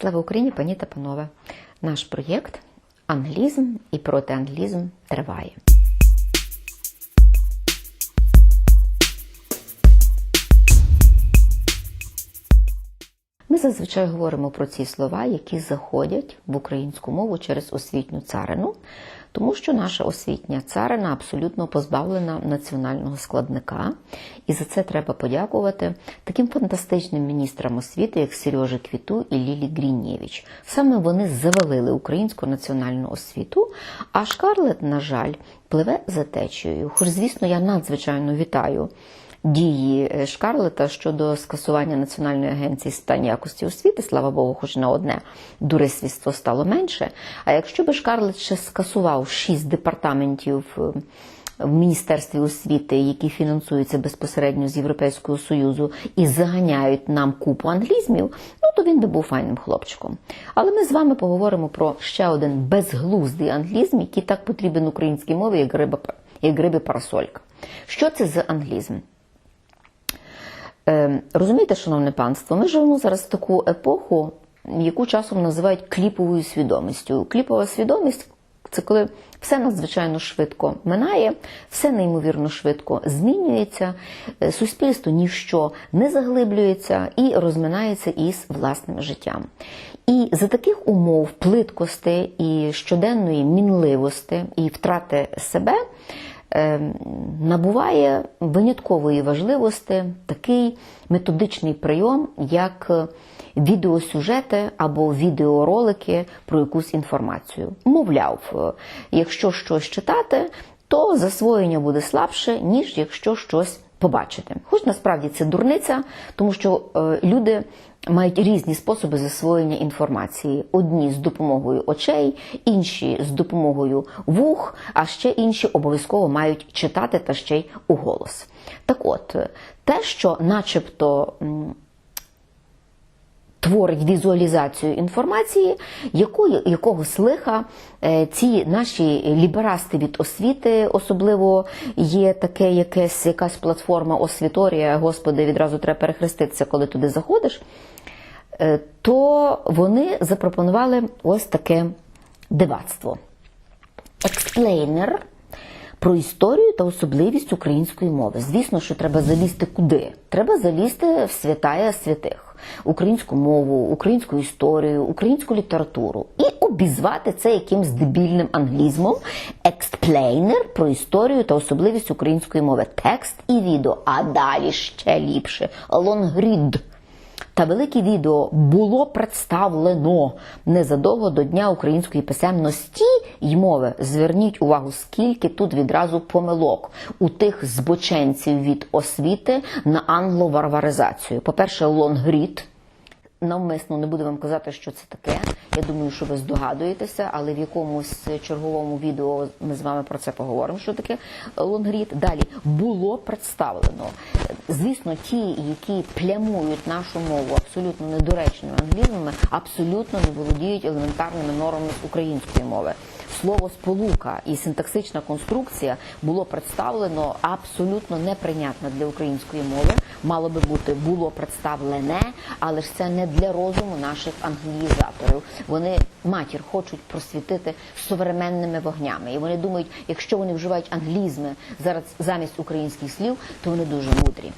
Слава Україні, пані та панове! Наш проєкт Англізм і протианглізм триває. Ми зазвичай говоримо про ці слова, які заходять в українську мову через освітню царину, тому що наша освітня царина абсолютно позбавлена національного складника, і за це треба подякувати таким фантастичним міністрам освіти, як Сережа Квіту і Лілі Грінєвіч. Саме вони завалили українську національну освіту, а Шкарлет, на жаль, пливе за течією. Хоч, звісно, я надзвичайно вітаю дії е, Шкарлета щодо скасування Національної агенції з питань якості освіти, слава Богу, хоч на одне дурисвітство стало менше. А якщо би Шкарлет ще скасував шість департаментів е, в Міністерстві освіти, які фінансуються безпосередньо з Європейського Союзу і заганяють нам купу англізмів, ну то він би був файним хлопчиком. Але ми з вами поговоримо про ще один безглуздий англізм, який так потрібен українській мові, як риба, як риби парасолька. Що це за англізм? Е, розумієте, шановне панство, ми живемо зараз в таку епоху, яку часом називають кліповою свідомістю. Кліпова свідомість це коли все надзвичайно швидко минає, все неймовірно швидко змінюється, е, суспільство ні в що не заглиблюється і розминається із власним життям. І за таких умов плиткості і щоденної мінливості і втрати себе. Е, набуває виняткової важливості такий методичний прийом, як відеосюжети або відеоролики про якусь інформацію. Мовляв, е, якщо щось читати, то засвоєння буде слабше, ніж якщо щось побачити. Хоч насправді це дурниця, тому що е, люди мають різні способи засвоєння інформації: одні з допомогою очей, інші з допомогою вух, а ще інші обов'язково мають читати та ще й уголос. Так от, те, що начебто. Творить візуалізацію інформації, якої, якогось лиха е, ці наші ліберасти від освіти, особливо є таке якесь, якась платформа освіторія, господи, відразу треба перехреститися, коли туди заходиш, е, то вони запропонували ось таке дивацтво. Експлейнер про історію та особливість української мови. Звісно, що треба залізти куди? Треба залізти в святая святих, українську мову, українську історію, українську літературу і обізвати це якимсь дебільним англізмом. Експлейнер про історію та особливість української мови. Текст і відео, а далі ще ліпше. Лонгрід. Та велике відео було представлено незадовго до Дня української писемності й мови. Зверніть увагу, скільки тут відразу помилок у тих збоченців від освіти на англоварваризацію. По-перше, лонгрід. Навмисно не буду вам казати, що це таке. Я думаю, що ви здогадуєтеся, але в якомусь черговому відео ми з вами про це поговоримо. Що таке лонгрід? Далі було представлено. Звісно, ті, які плямують нашу мову абсолютно недоречними англізмами, абсолютно не володіють елементарними нормами української мови. Слово сполука і синтаксична конструкція було представлено абсолютно неприйнятно для української мови. Мало би бути було представлене, але ж це не для розуму наших англіїзаторів. Вони матір хочуть просвітити современними вогнями. І вони думають, якщо вони вживають англізми зараз замість українських слів, то вони дуже мудрі.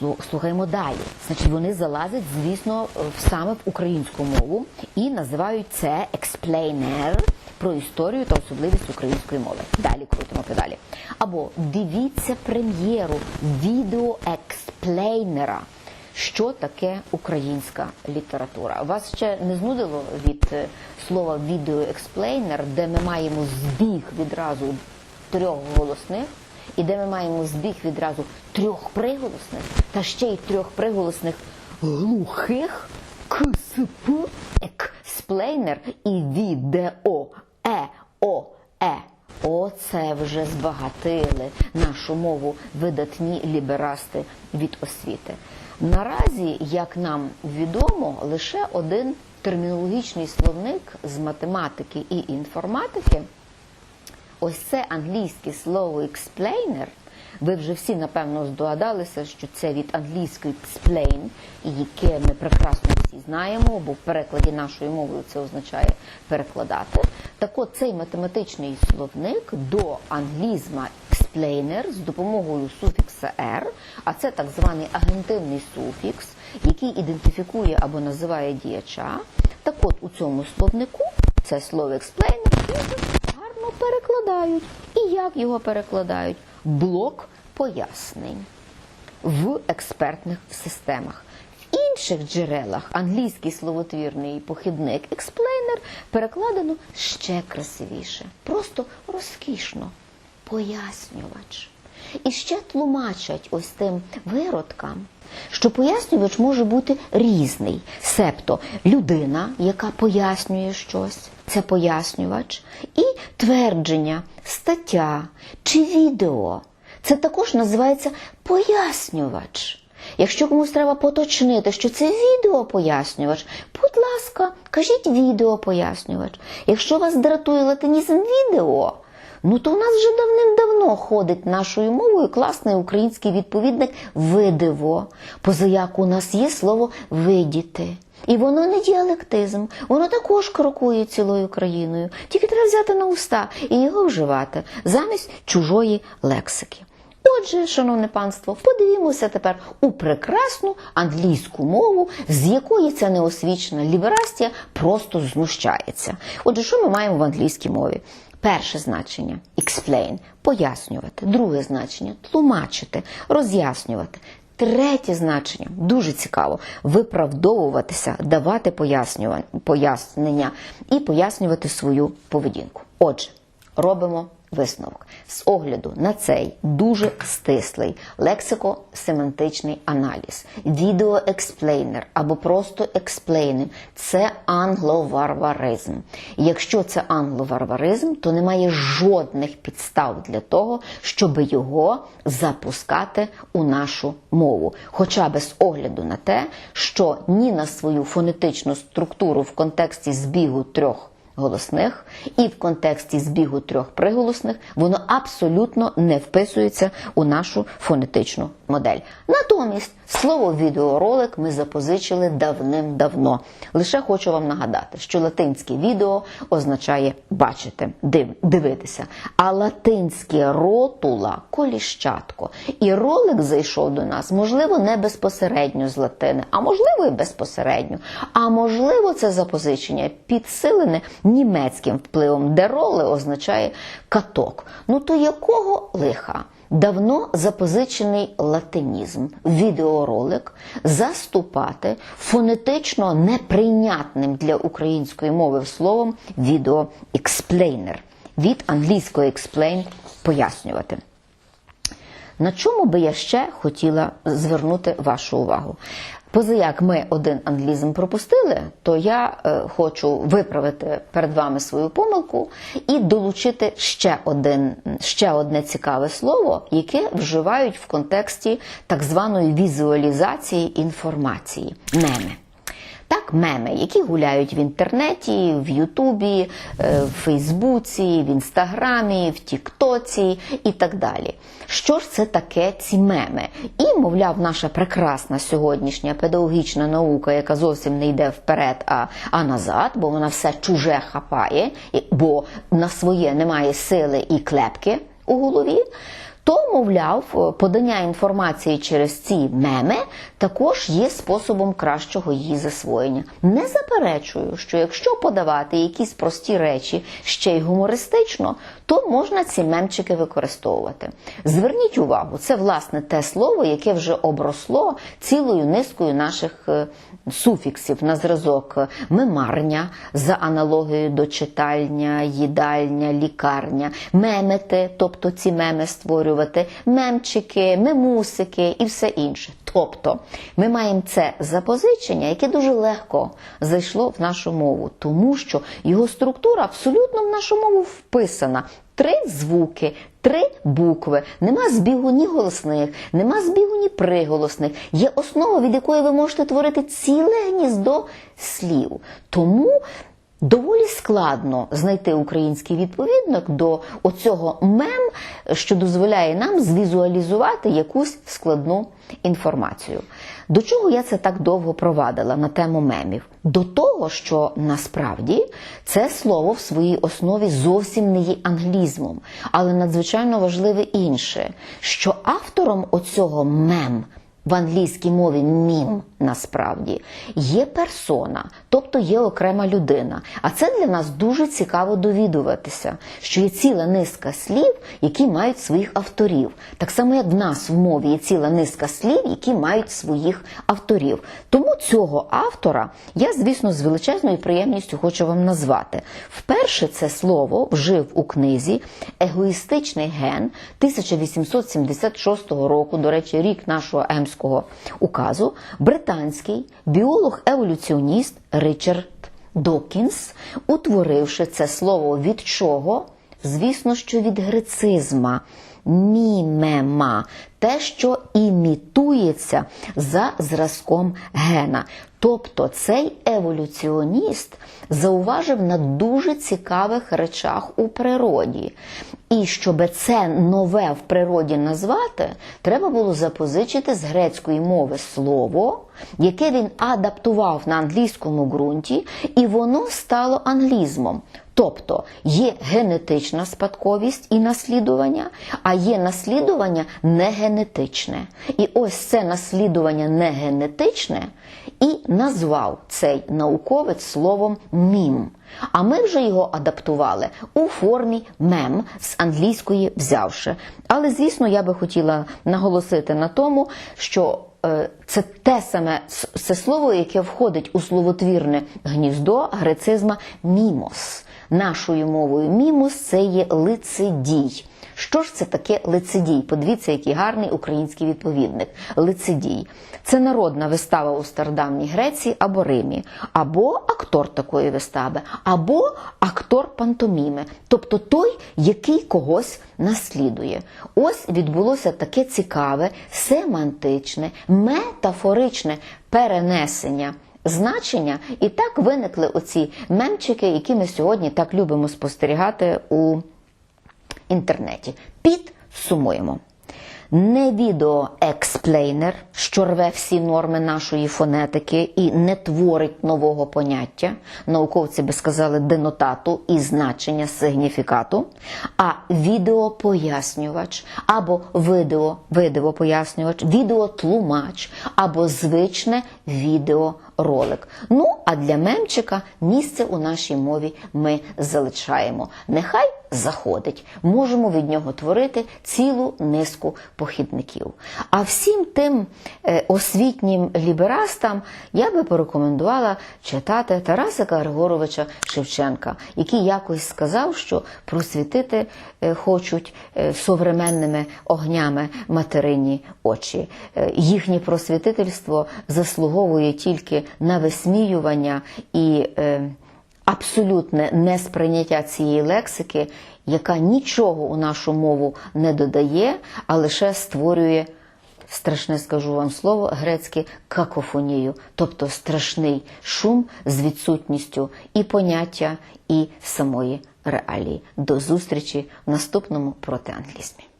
Слу- Слухаємо далі. Значить, вони залазять, звісно, саме в українську мову і називають це експлейнер про історію та особливість української мови. Далі крутимо педалі. Або дивіться прем'єру відеоексплейнера. Що таке українська література? Вас ще не знудило від е, слова відеоексплейнер, де ми маємо збіг відразу трьох голосних, і де ми маємо збіг відразу трьох приголосних, та ще й трьох приголосних глухих КСП, експлейнер і відео е о е. Оце вже збагатили нашу мову видатні ліберасти від освіти. Наразі, як нам відомо, лише один термінологічний словник з математики і інформатики. Ось це англійське слово explainer. Ви вже всі напевно здогадалися, що це від англійської explain, яке ми прекрасно всі знаємо, бо в перекладі нашою мовою це означає перекладати. Так от цей математичний словник до англізма explainer з допомогою суфікса «er», а це так званий агентивний суфікс, який ідентифікує або називає діяча. Так от у цьому словнику це слово дуже гарно перекладають. І як його перекладають? Блок пояснень в експертних системах. Інших джерелах англійський словотвірний похідник explainer перекладено ще красивіше, просто розкішно. Пояснювач. І ще тлумачать ось тим виродкам, що пояснювач може бути різний. Себто людина, яка пояснює щось, це пояснювач, і твердження, стаття чи відео. Це також називається пояснювач. Якщо комусь треба поточнити, що це відеопояснювач, будь ласка, кажіть відеопояснювач. Якщо вас дратує латинізм відео, ну то у нас вже давним-давно ходить нашою мовою класний український відповідник видиво, позаяк у нас є слово видіти. І воно не діалектизм, воно також крокує цілою країною. Тільки треба взяти на уста і його вживати замість чужої лексики. Отже, шановне панство, подивімося тепер у прекрасну англійську мову, з якої ця неосвічена ліберастія просто знущається. Отже, що ми маємо в англійській мові? Перше значення explain пояснювати. Друге значення тлумачити, роз'яснювати. Третє значення дуже цікаво виправдовуватися, давати пояснення і пояснювати свою поведінку. Отже, робимо висновок з огляду на цей дуже стислий лексико-семантичний аналіз. Відеоексплейнер або просто експлейнер це англоварваризм. Якщо це англоварваризм, то немає жодних підстав для того, щоб його запускати у нашу мову. Хоча без огляду на те, що ні на свою фонетичну структуру в контексті збігу трьох голосних і в контексті збігу трьох приголосних воно абсолютно не вписується у нашу фонетичну модель. Натомість слово відеоролик ми запозичили давним-давно. Лише хочу вам нагадати, що латинське відео означає бачити, див- дивитися, а латинське ротула коліщатко. І ролик зайшов до нас, можливо, не безпосередньо з латини, а можливо і безпосередньо. А можливо, це запозичення підсилене німецьким впливом, де роли означає каток. Ну то якого лиха? Давно запозичений латинізм, відеоролик заступати фонетично неприйнятним для української мови словом відеоексплейнер. Від англійського explain пояснювати. На чому би я ще хотіла звернути вашу увагу? Позаяк ми один англізм пропустили, то я е, хочу виправити перед вами свою помилку і долучити ще, один, ще одне цікаве слово, яке вживають в контексті так званої візуалізації інформації меми. Так, меми, які гуляють в інтернеті, в Ютубі, е, в Фейсбуці, в Інстаграмі, в Тіктоці і так далі. Що ж це таке ці меми? І, мовляв, наша прекрасна сьогоднішня педагогічна наука, яка зовсім не йде вперед, а, а назад, бо вона все чуже хапає, бо на своє немає сили і клепки у голові. То, мовляв, подання інформації через ці меми також є способом кращого її засвоєння. Не заперечую, що якщо подавати якісь прості речі ще й гумористично, то можна ці мемчики використовувати. Зверніть увагу, це власне те слово, яке вже обросло цілою низкою наших е, суфіксів на зразок мемарня за аналогією до читальня, їдальня, лікарня, мемити, тобто ці меми створювати, мемчики, мемусики і все інше. Тобто ми маємо це запозичення, яке дуже легко зайшло в нашу мову, тому що його структура абсолютно в нашу мову вписана. Три звуки, три букви, нема збігу ні голосних, нема збігу ні приголосних. Є основа, від якої ви можете творити ціле гніздо слів. Тому Доволі складно знайти український відповідник до оцього мем, що дозволяє нам звізуалізувати якусь складну інформацію. До чого я це так довго провадила на тему мемів? До того, що насправді це слово в своїй основі зовсім не є англізмом, але надзвичайно важливе інше, що автором оцього мем в англійській мові мім насправді є персона, тобто є окрема людина. А це для нас дуже цікаво довідуватися, що є ціла низка слів, які мають своїх авторів. Так само, як в нас в мові є ціла низка слів, які мають своїх авторів. Тому цього автора я, звісно, з величезною приємністю хочу вам назвати. Вперше це слово вжив у книзі Егоїстичний ген 1876 року, до речі, рік нашого Емського указу, британський біолог-еволюціоніст Ричард Докінс, утворивши це слово від чого? Звісно, що від грецизма. Мімема те, що імітується за зразком гена. Тобто цей еволюціоніст зауважив на дуже цікавих речах у природі. І щоб це нове в природі назвати, треба було запозичити з грецької мови слово, яке він адаптував на англійському ґрунті, і воно стало англізмом. Тобто є генетична спадковість і наслідування, а є наслідування негенетичне. І ось це наслідування негенетичне і назвав цей науковець словом мім. А ми вже його адаптували у формі мем з англійської взявши. Але, звісно, я би хотіла наголосити на тому, що е, це те саме це слово, яке входить у словотвірне гніздо грецизма мімос. Нашою мовою мімус це є лицедій. Що ж це таке лицедій? Подивіться, який гарний український відповідник. Лицедій. Це народна вистава у стародавній Греції або Римі, або актор такої вистави, або актор пантоміми, тобто той, який когось наслідує. Ось відбулося таке цікаве, семантичне, метафоричне перенесення. Значення, і так виникли оці мемчики, які ми сьогодні так любимо спостерігати у інтернеті. Підсумуємо. Не відеоексплейнер, що рве всі норми нашої фонетики і не творить нового поняття, науковці би сказали денотату і значення сигніфікату, а відеопояснювач або видео, видеопояснювач, відеотлумач або звичне відеоролик. Ну, а для мемчика місце у нашій мові ми залишаємо. Нехай заходить. Можемо від нього творити цілу низку похідників. А всім тим е, освітнім ліберастам я би порекомендувала читати Тарасика Григоровича Шевченка, який якось сказав, що просвітити е, хочуть е, современними огнями материні очі. Їхнє просвітительство заслуговує тільки на висміювання і абсолютне несприйняття цієї лексики, яка нічого у нашу мову не додає, а лише створює. Страшне скажу вам слово грецьке какофонію, тобто страшний шум з відсутністю і поняття, і самої реалії. До зустрічі в наступному протианглізмі.